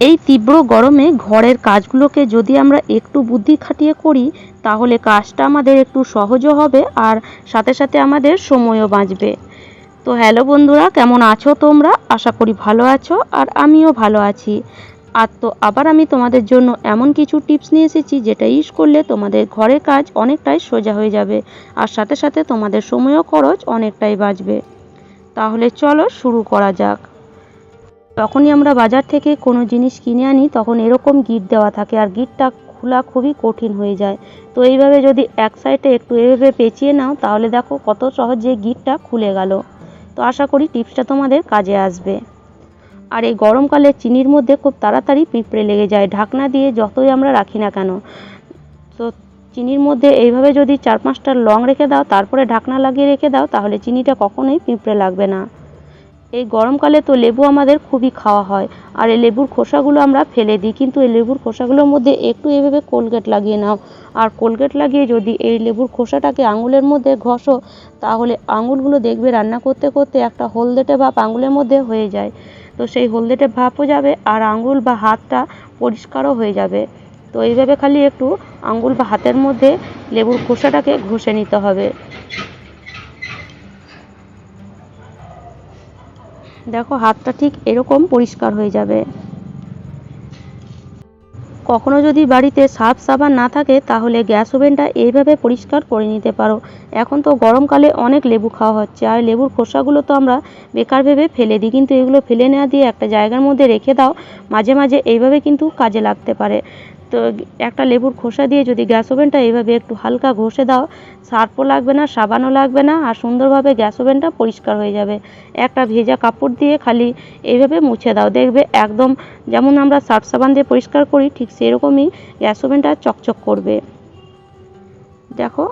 এই তীব্র গরমে ঘরের কাজগুলোকে যদি আমরা একটু বুদ্ধি খাটিয়ে করি, তাহলে কাজটা আমাদের একটু সহজও হবে আর সাথে সাথে আমাদের সময়ও বাঁচবে। তো হ্যালো বন্ধুরা, কেমন আছো তোমরা? আশা করি ভালো আছো আর আমিও ভালো আছি। আর তো আবার আমি তোমাদের জন্য এমন কিছু টিপস নিয়ে এসেছি যেটা ইউজ করলে তোমাদের ঘরের কাজ অনেকটাই সোজা হয়ে যাবে আর সাথে সাথে তোমাদের সময়ও খরচ অনেকটাই বাঁচবে। তাহলে চলো শুরু করা যাক। যখনই আমরা বাজার থেকে কোনো জিনিস কিনে আনি, তখন এরকম গিট দেওয়া থাকে আর গিটটা খোলা খুবই কঠিন হয়ে যায়। তো এইভাবে যদি এক সাইডে একটু এভাবে পেঁচিয়ে নাও, তাহলে দেখো কত সহজে গিটটা খুলে গেল। তো আশা করি টিপসটা তোমাদের কাজে আসবে। আর এই গরমকালে চিনির মধ্যে খুব তাড়াতাড়ি পিঁপড়ে লেগে যায়। ঢাকনা দিয়ে যতই আমরা রাখি না কেন, তো চিনির মধ্যে এইভাবে যদি চার পাঁচটা লং রেখে দাও, তারপরে ঢাকনা লাগিয়ে রেখে দাও, তাহলে চিনিটা কখনোই পিঁপড়ে লাগবে না। এই গরমকালে তো লেবু আমাদের খুবই খাওয়া হয়। আর এই লেবুর খোসাগুলো আমরা ফেলে দিই। কিন্তু এই লেবুর খোসাগুলোর মধ্যে একটু এভাবে কোলগেট লাগিয়ে নাও। আর কোলগেট লাগিয়ে যদি এই লেবুর খোসাটাকে আঙুলের মধ্যে ঘষো, তাহলে আঙুলগুলো দেখবে রান্না করতে করতে একটা হলদেটে ভাব আঙুলের মধ্যে হয়ে যায়। তো সেই হলদেটে ভাবও যাবে আর আঙুল বা হাতটা পরিষ্কারও হয়ে যাবে। তো এইভাবে খালি একটু আঙুল বা হাতের মধ্যে লেবুর খোসাটাকে ঘষে নিতে হবে। দেখো, হাতটা ঠিক এরকম পরিষ্কার হয়ে যাবে। কখনো যদি বাড়িতে সার্ফ সাবান না থাকে, তাহলে গ্যাস ওভেনটা এইভাবে পরিষ্কার করে নিতে পারো। এখন তো গরমকালে অনেক লেবু খাওয়া হচ্ছে, আর লেবুর খোসাগুলো তো আমরা বেকার ভেবে ফেলে দিই। কিন্তু এগুলো ফেলে নেওয়া দিয়ে একটা জায়গার মধ্যে রেখে দাও, মাঝে মাঝে এইভাবে কিন্তু কাজে লাগতে পারে। তো একটা লেবুর খোসা দিয়ে যদি গ্যাস ওভেনটা এইভাবে একটু হালকা ঘষে দাও, সার্ফও লাগবে না, সাবানও লাগবে না, আর সুন্দরভাবে গ্যাস ওভেনটা পরিষ্কার হয়ে যাবে। একটা ভেজা কাপড় দিয়ে খালি এইভাবে মুছে দাও। দেখবে একদম যেমন আমরা সার্ফ সাবান দিয়ে পরিষ্কার করি, ঠিক সেরকমই গ্যাস ওভেনটা চকচক করবে। দেখো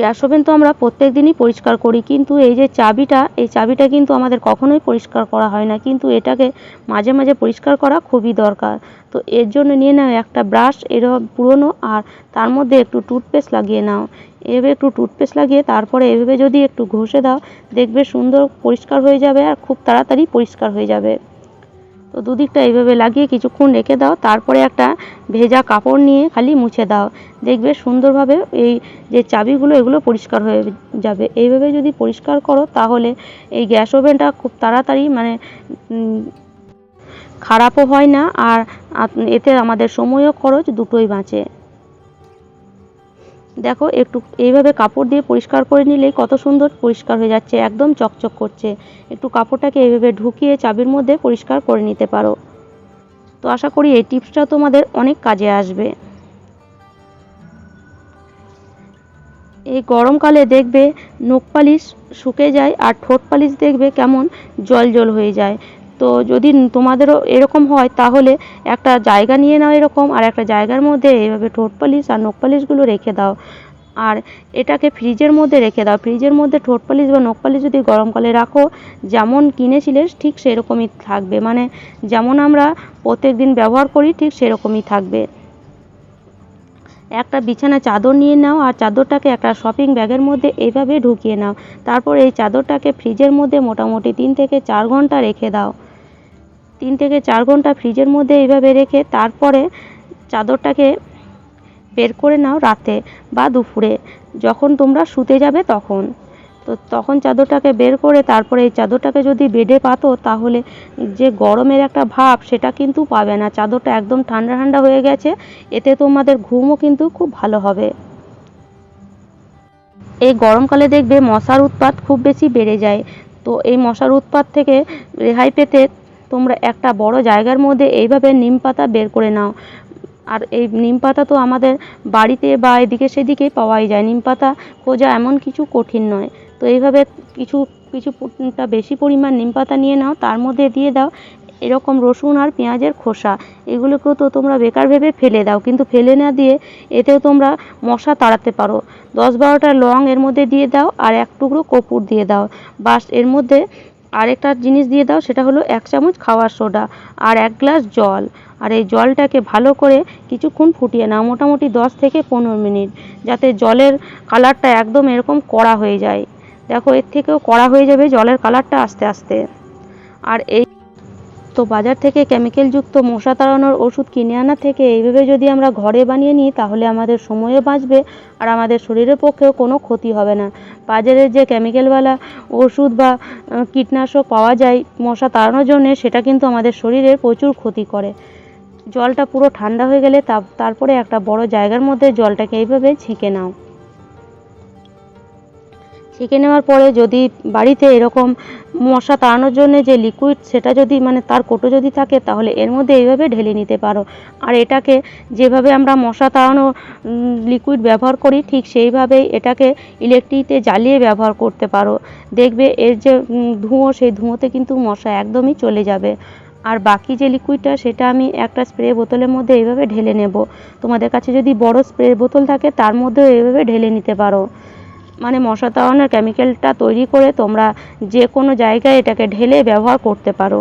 গ্যাস ওভেন তো আমরা প্রত্যেক দিনই পরিষ্কার করি, কিন্তু এই যে চাবিটা, এই চাবিটা কিন্তু আমাদের কখনোই পরিষ্কার করা হয় না, কিন্তু এটাকে মাঝে মাঝে পরিষ্কার করা খুবই দরকার। তো এর জন্য নিয়ে নাও একটা ব্রাশ এরকম পুরনো, আর তার মধ্যে একটু টুথপেস্ট লাগিয়ে নাও। এভাবে একটু টুথপেস্ট লাগিয়ে তারপরে এভাবে যদি একটু ঘষে দাও, দেখবে সুন্দর পরিষ্কার হয়ে যাবে আর খুব তাড়াতাড়ি পরিষ্কার হয়ে যাবে। তো দুদিকটা এইভাবে লাগিয়ে কিছুক্ষণ রেখে দাও। তারপরে একটা ভেজা কাপড় নিয়ে খালি মুছে দাও। দেখবে সুন্দরভাবে এই যে চাবিগুলো, এগুলো পরিষ্কার হয়ে যাবে। এইভাবে যদি পরিষ্কার করো, তাহলে এই গ্যাস ওভেনটা খুব তাড়াতাড়ি মানে খারাপও হয় না। আর এতে আমাদের সময়ও খরচ, দুটোই বাঁচে। দেখো, একটু এইভাবে কাপড় দিয়ে পরিষ্কার করে নিলেই কত সুন্দর পরিষ্কার হয়ে যাচ্ছে, একদম চকচক করছে। একটু কাপড়টাকে এইভাবে ঢুকিয়ে চাবির মধ্যে পরিষ্কার করে নিতে পারো। তো আশা করি এই টিপসটা তোমাদের অনেক কাজে আসবে। এই গরমকালে দেখবে নখ পালিশ শুকে যায় আর ঠোঁট পালিশ দেখবে কেমন জল জল হয়ে যায়। তো যদি তোমাদেরও এরকম হয়, তাহলে একটা জায়গা নিয়ে নাও এরকম, আর একটা জায়গার মধ্যে এইভাবে ঠোঁট পালিশ আর নখ পালিশগুলো রেখে দাও। আর এটাকে ফ্রিজের মধ্যে রেখে দাও। ফ্রিজের মধ্যে ঠোঁট পালিশ বা নখ পালিশ যদি গরমকালে রাখো, যেমন কিনেছিলে ঠিক সেরকমই থাকবে। মানে যেমন আমরা প্রত্যেক দিন ব্যবহার করি, ঠিক সেরকমই থাকবে। একটা বিছানা চাদর নিয়ে নাও, আর চাদরটাকে একটা শপিং ব্যাগের মধ্যে এইভাবে ঢুকিয়ে নাও। তারপর এই চাদরটাকে ফ্রিজের মধ্যে মোটামুটি তিন থেকে চার ঘণ্টা রেখে দাও। তিন থেকে চার ঘণ্টা ফ্রিজের মধ্যে এইভাবে রেখে তারপরে চাদরটাকে বের করে নাও রাতে বা দুপুরে। যখন তোমরা শুতে যাবে তখন। তো তখন চাদরটাকে বের করে তারপরে এই চাদরটাকে যদি বেডে পাতো তাহলে যে গরমের একটা ভাব সেটা কিন্তু পাবে না। চাদরটা একদম ঠান্ডা ঠান্ডা হয়ে গেছে, এতে তোমাদের ঘুমও কিন্তু খুব ভালো হবে। এই গরমকালে দেখবে মশার উৎপাত খুব বেশি বেড়ে যায়। তো এই মশার উৎপাত থেকে রেহাই পেতে তোমরা একটা বড় জায়গার মধ্যে এইভাবে নিম পাতা বের করে নাও। আর এই নিম পাতা তো আমাদের বাড়িতে বা এদিকে সেদিকে পাওয়াই যায়। নিম পাতা খোঁজা এমন কিছু কঠিন নয়। তো এইভাবে কিছু কিছুটা বেশি পরিমাণ নিম পাতা নিয়ে নাও, তার মধ্যে দিয়ে দাও এরকম রসুন আর পেঁয়াজের খোসা। এগুলোকেও তো তোমরা বেকার ভেবে ফেলে দাও, কিন্তু ফেলে না দিয়ে এতেও তোমরা মশা তাড়াতে পারো। দশ বারোটা লং এর মধ্যে দিয়ে দাও আর এক টুকরো কপুর দিয়ে দাও। বাসের মধ্যে আরেকটা জিনিস দিয়ে দাও, সেটা হলো এক চামচ খাওয়ার সোডা আর এক গ্লাস জল। আর এই জলটাকে ভালো করে কিছুক্ষণ ফুটিয়ে নাও, মোটামুটি দশ থেকে পনেরো মিনিট, যাতে জলের কালারটা একদম এরকম কড়া হয়ে যায়। দেখো, এর থেকেও কড়া হয়ে যাবে জলের কালারটা আস্তে আস্তে। আর এই তো বাজার থেকে কেমিক্যালযুক্ত মশা তাড়ানোর ওষুধ কিনে আনা থেকে এইভাবে যদি আমরা ঘরে বানিয়ে নিই, তাহলে আমাদের সময়ও বাঁচবে আর আমাদের শরীরের পক্ষেও কোনো ক্ষতি হবে না। বাজারে যে কেমিক্যালওয়ালা ওষুধ বা কীটনাশক পাওয়া যায় মশা তাড়ানোর জন্যে, সেটা কিন্তু আমাদের শরীরের প্রচুর ক্ষতি করে। জলটা পুরো ঠান্ডা হয়ে গেলে তারপরে একটা বড় জায়গার মধ্যে জলটাকে এইভাবে ছেঁকে নাও। ছেঁকে নেওয়ার পরে যদি বাড়িতে এরকম মশা তাড়ানোর জন্য যে লিকুইড সেটা যদি মানে তার কোটো যদি থাকে, তাহলে এর মধ্যে এইভাবে ঢেলে নিতে পারো। আর এটাকে যেভাবে আমরা মশা তাড়ানো লিকুইড ব্যবহার করি, ঠিক সেইভাবেই এটাকে ইলেকট্রিতে জ্বালিয়ে ব্যবহার করতে পারো। দেখবে এর যে ধুঁয়ো, সেই ধুঁয়োতে কিন্তু মশা একদমই চলে যাবে। আর বাকি যে লিকুইডটা সেটা আমি একটা স্প্রে বোতলের মধ্যে এইভাবে ঢেলে নেব। তোমাদের কাছে যদি বড় স্প্রে বোতল থাকে, তার মধ্যেও এইভাবে ঢেলে নিতে পারো। মানে মশা তাড়ানোর কেমিক্যালটা তৈরি করে তোমরা যে কোনো জায়গায় এটাকে ঢেলে ব্যবহার করতে পারো।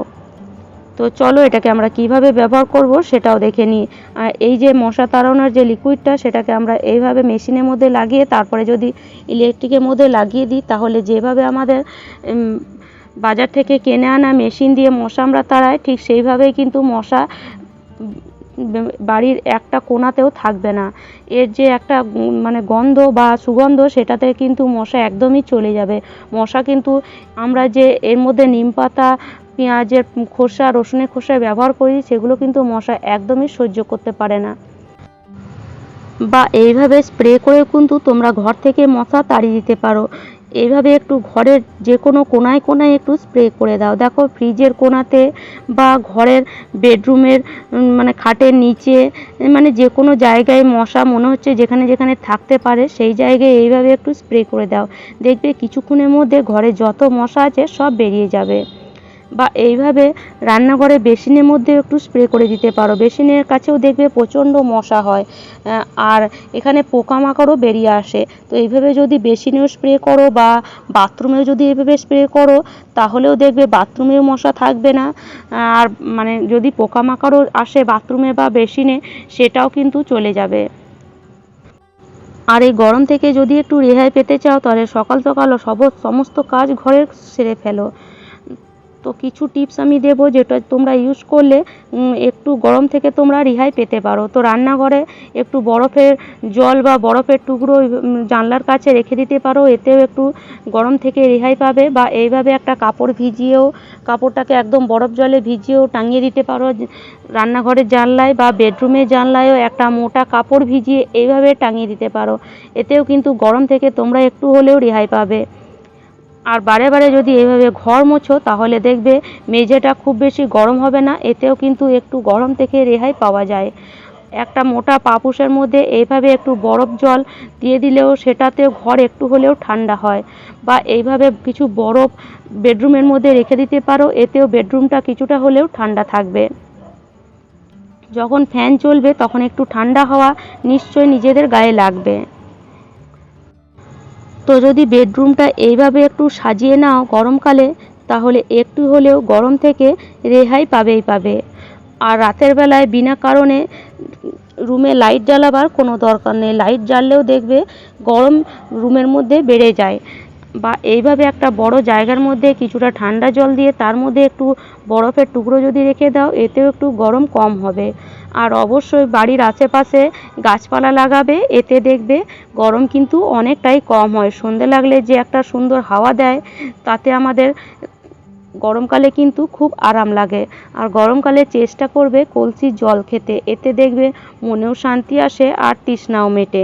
তো চলো এটাকে আমরা কীভাবে ব্যবহার করব সেটাও দেখে নিই। আর এই যে মশা তাড়ানোর যে লিকুইডটা সেটাকে আমরা এইভাবে মেশিনের মধ্যে লাগিয়ে তারপরে যদি ইলেকট্রিকের মধ্যে লাগিয়ে দিই, তাহলে যেভাবে আমাদের বাজার থেকে কিনে আনা মেশিন দিয়ে মশা আমরা তাড়াই, ঠিক সেইভাবেই কিন্তু মশা বাড়ির একটা কোণাতেও থাকবে না। এর যে একটা মানে গন্ধ বা সুগন্ধ, সেটাতে কিন্তু মশা একদমই চলে যাবে। মশা কিন্তু আমরা যে এর মধ্যে নিম পাতা, পেঁয়াজের খোসা, রসুনের খোসা ব্যবহার করি, সেগুলো কিন্তু মশা একদমই সহ্য করতে পারে না। বা এইভাবে স্প্রে করে কিন্তু তোমরা ঘর থেকে মশা তাড়িয়ে দিতে পারো। এইভাবে একটু ঘরের যে কোনো কোনায় কোনায় একটু স্প্রে করে দাও। দেখো ফ্রিজের কোনাতে বা ঘরের বেডরুমের মানে খাটের নিচে মানে যে কোনো জায়গায় মশা মনে হচ্ছে যেখানে যেখানে থাকতে পারে, সেই জায়গায় এইভাবে একটু স্প্রে করে দাও। দেখবে কিছুক্ষণের মধ্যে ঘরে যত মশা আছে সব বেরিয়ে যাবে। বা এইভাবে রান্নাঘরে বেসিনের মধ্যে একটু স্প্রে করে দিতে পারো। বেসিনের কাছেও দেখবে প্রচণ্ড মশা হয় আর এখানে পোকামাকড়ও বেরিয়ে আসে। তো এইভাবে যদি বেসিনেও স্প্রে করো বা বাথরুমেও যদি এইভাবে স্প্রে করো, তাহলেও দেখবে বাথরুমেও মশা থাকবে না। আর মানে যদি পোকামাকড়ও আসে বাথরুমে বা বেসিনে, সেটাও কিন্তু চলে যাবে। আর এই গরম থেকে যদি একটু রেহাই পেতে চাও, তাহলে সকাল সকাল সব সমস্ত কাজ ঘরের সেরে ফেলো। তো কিছু টিপস আমি দেবো যেটা তোমরা ইউজ করলে একটু গরম থেকে তোমরা রেহাই পেতে পারো। তো রান্নাঘরে একটু বরফের জল বা বরফের টুকরো জানলার কাছে রেখে দিতে পারো। এতেও একটু গরম থেকে রেহাই পাবে বা এইভাবে একটা কাপড় ভিজিয়েও, কাপড়টাকে একদম বরফ জলে ভিজিয়েও টাঙিয়ে দিতে পারো। রান্নাঘরের জানলায় বা বেডরুমের জানলায়ও একটা মোটা কাপড় ভিজিয়ে এইভাবে টাঙিয়ে দিতে পারো। এতেও কিন্তু গরম থেকে তোমরা একটু হলেও রেহাই পাবে। আর বারে বারে যদি এভাবে ঘর মোছো, তাহলে দেখবে মেঝেটা খুব বেশি গরম হবে না, এতেও কিন্তু একটু গরম থেকে রেহাই পাওয়া যায়। একটা মোটা পাপুসের মধ্যে এইভাবে একটু বরফ জল দিয়ে দিলেও সেটাতেও ঘর একটু হলেও ঠান্ডা হয়। বা এইভাবে কিছু বরফ বেডরুমের মধ্যে রেখে দিতে পারো, এতেও বেডরুমটা কিছুটা হলেও ঠান্ডা থাকবে। যখন ফ্যান চলবে, তখন একটু ঠান্ডা হাওয়া নিশ্চয়ই নিজেদের গায়ে লাগবে। তো যদি বেডরুমটা এইভাবে একটু সাজিয়ে নাও গরমকালে, তাহলে একটু হলেও গরম থেকে রেহাই পাবেই পাবে। আর রাতের বেলায় বিনা কারণে রুমে লাইট জ্বালাবার কোনো দরকার নেই। লাইট জ্বাললেও দেখবে গরম রুমের মধ্যে বেড়ে যায়। বা এইভাবে একটা বড় জায়গার মধ্যে কিছুটা ঠান্ডা জল দিয়ে তার মধ্যে একটু বরফের টুকরো যদি রেখে দাও, এতেও একটু গরম কম হবে। আর অবশ্যই বাড়ির আশেপাশে গাছপালা লাগাবে, এতে দেখবে গরম কিন্তু অনেকটাই কম হয়। সন্ধে লাগলে যে একটা সুন্দর হাওয়া দেয়, তাতে আমাদের গরমকালে কিন্তু খুব আরাম লাগে। আর গরমকালে চেষ্টা করবে কলসির জল খেতে, এতে দেখবে মনেও শান্তি আসে আর তৃষ্ণাও মেটে।